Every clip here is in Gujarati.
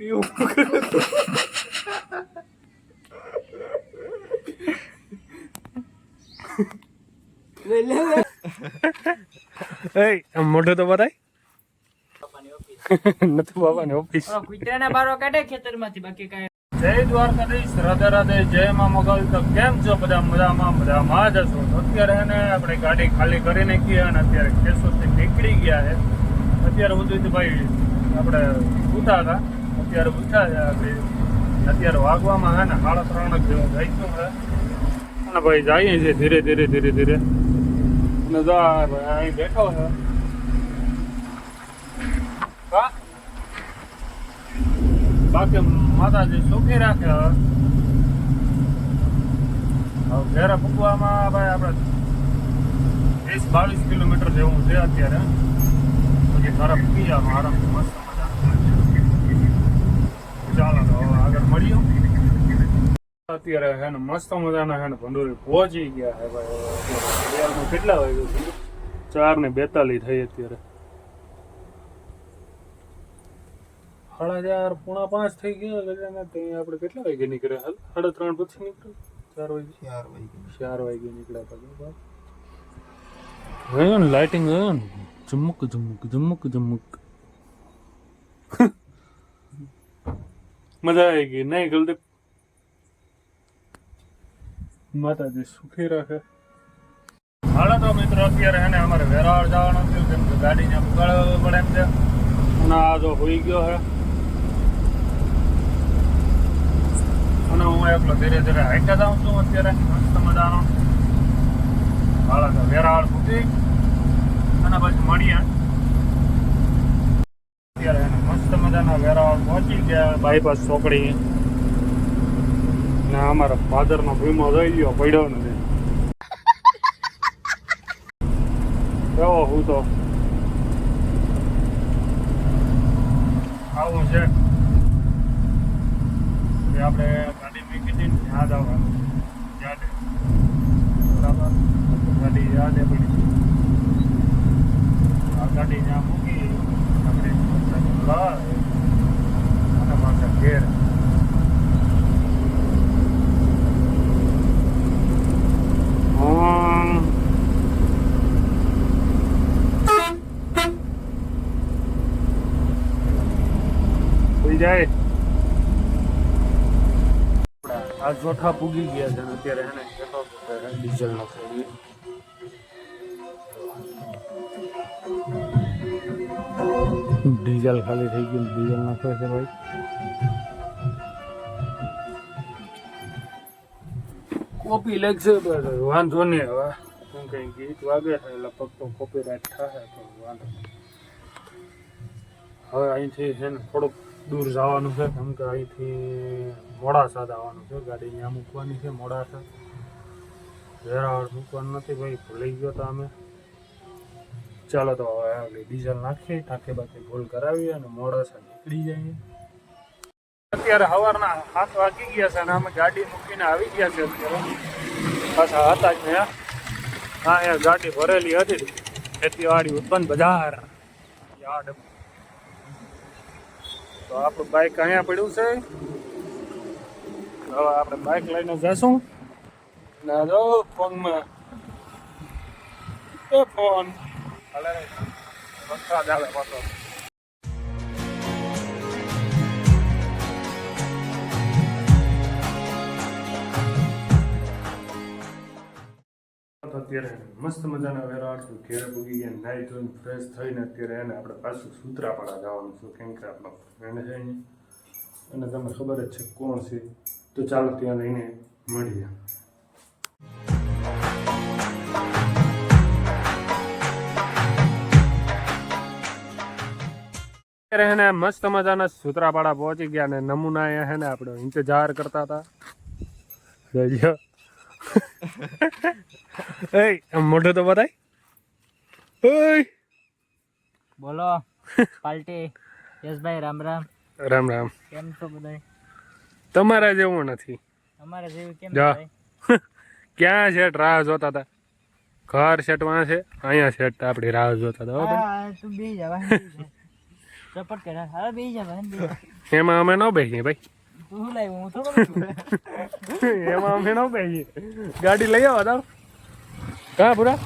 એય આમ મોઢું તો બતાય નથી બાબાની ઓફિસ કુતરાના બારો કાઢે ખેતરમાંથી બાકી કાંઈ જય દ્વારકાધીશ રાધે રાધે જય માં મોગલ. તો કેમ છો બધા? મજામાં મજામાં જ હશો. તો અત્યારે એને આપણે ગાડી ખાલી કરી નાખી અને અત્યારે કેશોદથી નીકળી ગયા છે. અત્યારે બધું ભાઈ આપણે ઉતા હતા. અત્યારે ઉઠા છે આપણે અત્યારે વાગવામાં હે ને સાડા ત્રણ જેવું જઈશું હે અને ભાઈ જઈએ છીએ ધીરે ધીરે ધીરે ધીરે. અને જો, ભાઈ, અહીં બેઠો છે. હા? બાકી માતાજી સુખી રાખે હવે. ઘેરા પૂગવામાં ભાઈ આપણે વીસ બાવીસ કિલોમીટર જેવું છે અત્યારે. પછી ખરાબ પૂગી જવાનું આરામ મસ્ત મજા ચાલો તો હવે આગળ મળ્યો અત્યારે હે ને મસ્ત મજાના હે ને ભંડોરી પહોંચી ગયા હે ભાઈ. કેટલા વાગ્યું છે? ચાર ને બેતાલીસ થઈ અત્યારે. સાડા ચાર પૂણા પાંચ થઈ ગયા ગજાના ત્યાં આપણે કેટલા વાગે નીકળ્યા? હાલ સાડા ત્રણ પછી નીકળ્યા? ચાર વાગે? ચાર વાગે. ચાર વાગે નીકળ્યા હતા ગયો ને લાઇટિંગ ગયો ને જમુક જમુક જમુક ઝુમક. મજા આવી ગઈ. નહીં ગલદીપ માતાજી સુખી રાખે. હાલો તો મિત્રો, અત્યારે હે ને અમારે વેરાવળ જવાનું થયું કેમ કે ગાડીને પકડવું પડે એમ છે. અને હોઈ ગયો હે. અને હું એકલો ધીરે ધીરે હાઈટા જાઉં છું અત્યારે, મસ્ત મજાનો. હાલો તો વેરાવળ પૂકી અને પછી મળીએ. અત્યારે મસ્ત મજાના વેરાવળ પહોંચી ગયા બાયપાસ ચોકડી ને અમારા ફાધરનો ભીમો રહી ગયો, પડ્યો નથી કેવો હું તો. આવું છે. આપણે ગાડી મૂકી હતી ને, યાદ આવવાનું. યાદ. બરાબર? ગાડી યાદે પડી આ ગાડી ત્યાં મૂકી આપણે ઘર અને પાછા ઘેર હમ. સુઈ જાય. આ ચોથા પૂગી ગયા છે અત્યારે એને કહેતો હતો કે ડીઝલ નાખે ડીઝલ ખાલી થઈ ગયું ડીઝલ નાખે છે ભાઈ. કોપી લાગશે વાંધો નહીં હવે. કેમ કે ગીત વાગે છે એટલે ફક્ત કોપી રાઈટ થાય તો વાંધો. હવે અહીંથી છે ને થોડુંક દૂર જવાનું છે કેમ કે અહીંથી મોડાસા આવવાનું છે. ગાડી અહીંયા મૂકવાની છે મોડાસા વેરાવળ મૂકવાનું નથી ભાઈ, ભૂલી ગયો તો અમે. ચાલો તો હવે આગળ ડીઝલ નાખીએ ટાંકે બાકી ભૂલ કરાવીએ અને મોડાસા નીકળી જઈએ. અત્યારે સવારના હાથ વાગી ગયા છે અને અમે ગાડી મૂકીને આવી ગયા છે અત્યારે. પાછા હતા જ ને હા એ ગાડી ભરેલી હતી. ખેતીવાડી, ઉત્પન્ન બજાર. યાર્ડ. તો આપણું બાઇક અહીંયા પડ્યું છે. હવે આપણે બાઇક લઈને જશું ના જો, ફોનમાં. એ ફોન. વરસાદ આવે પાછો. તો અત્યારે મસ્ત મજાના વેરાળ છું. ઘેર ભૂગી ગયા નાઈ ધોઈને ફ્રેશ થઈને અત્યારે એને આપણે પાછું સૂત્રાપાડા જવાનું છું. કેમ કે આપણો ફ્રેન્ડ છે અને તમને ખબર જ છે કોણ છે. તો ચાલો ત્યાં લઈને મળીએ. અત્યારે એને મસ્ત મજાના સૂત્રાપાડા પહોંચી ગયા ને નમૂના હે ને આપણે ઇંતજાર કરતા હતા. આમ મોઢું તો બતાય. ઓય બોલો પાલટી. યશભાઈ રામ રામ. રામ રામ. કેમ છો બધાય? તમારા જેવું નથી. અમારા જેવું કેમ. ક્યાં છે રાહ જોતા હતા ઘર સેટ વાં છે? અહીંયા સેટ આપણી રાહ જોતા હતા હા તું બે જવા ચપટ કરે. હવે બેસી જા ભાઈ બેસી જા. એમાં અમે ન બેસીએ ભાઈ. ન ગાડી લઈ આવો તાર કા પૂરા.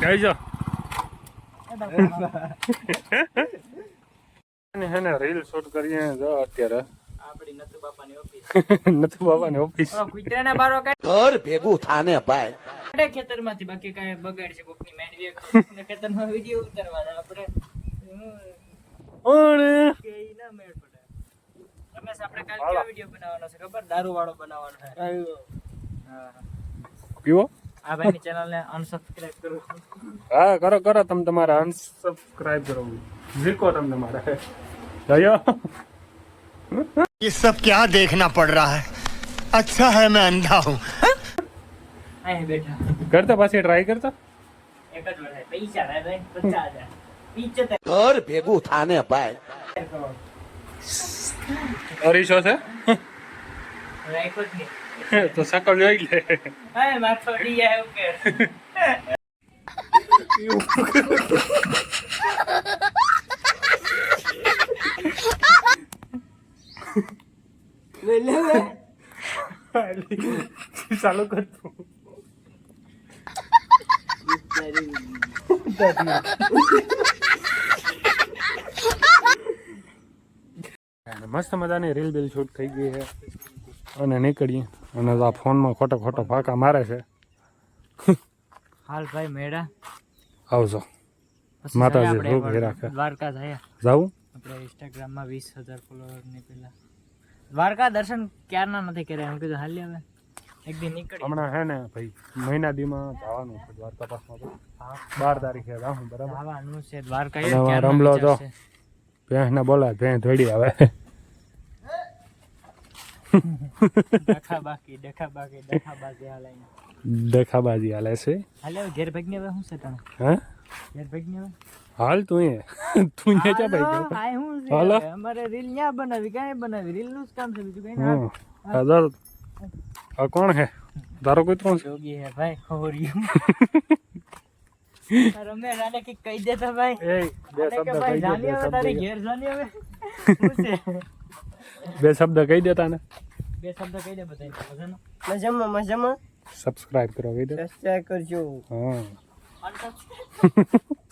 જઈ જો હે ને રીલ શૂટ કરીએ જો અત્યારે નથુ નથી બાબાની ઓફિસ કૂતરાના બારો ઘર ભેગું થાને ભાઈ ખેતરમાંથી બાકી કાંઈ બગાડ છે કોકની ને ખેતરમાં વીડિયો ઉતારવાના આપણે કે ઈ ના મેળ પડે રમેશ આપણે કાલ હાલો. કેવો વિડીયો બનાવવાનો છે ખબર દારૂ વાળો બનાવવાનો છે હા પીવો આ ભાઈની ચેનલને અનસબસ્ક્રાઇબ કરો હા કરો કરો તમે તમારા અનસબસ્ક્રાઇબ કરો ઝીકો તમે તમારે જયો ये सब क्या देखना पड़ रहा है अच्छा है मैं अंधा हूँ અહીં બેઠા કરતા પાછી ટ્રાય કરતા એક જ ઘર ભેગું થાને ભાઈ. અરીસો છે તો સકલ જોઈ લે. ચાલુ કર તું. અને મસ્ત મજાની રીલ બિલ શૂટ થઈ ગઈ છે. અને નીકળીએ. અને આ ફોનમાં ખોટો ખોટો ફાંકા મારે છે. હાલ ભાઈ મેળા. આવજો. માતાજી ભોગ રાખે. દ્વારકા થયા જાવું? આપણે ઇન્સ્ટાગ્રામમાં વીસ હજાર ફોલોવરની પેલા. દ્વારકા દર્શન ક્યારના નથી કર્યા? એમ કીધું હાલી હવે. એક દિન નીકળી હમણાં હે ને ભાઈ મહિના દીમાં જવાનું છે દ્વારકા પાસમાં તો. બાર તારીખે જાઉં બરાબર? આવવાનું છે દ્વારકા. રમલો તો. ભેંસ ને બોલા ભેંસ ધોડી આવે. ડખા બાકી ડખા બાકી ડખા બાકી હાલ અહીંયા. દેખાબાજી હાલે છે? હાલે હવે ઘેર ભાગને હવે શું છે તને? હે? ઘેર ભાગને હવે હાલ તું એ. તું ને ચા ભાઈ હાલો, ગયો? હાય શું છે? હાલો. હવે? અમારે રીલ ન્યા બનાવી કાંઈ બનાવી રીલનું જ કામ છે બીજું કઈ ના હમ. આ દર આ કોણ હે તારો કોઈ ત્રણ છે. જોગી હે ભાઈ ખોરિયું. રમેશ આને કંઈક કહી દેતા ભાઈ. એ બે આને કે શબ્દ ભાઈ કહી દે જાની બે હવે તારી શબ્દ ઘેર જાની હવે? શું છે? બે શબ્દ કહી દેતા ને બે શબ્દ કહી દે બધાને મજામાં મજામાં. સબસ્ક્રાઇબ કરો કહી દે. સબસ્ક્રાઇબ કરજો. હા.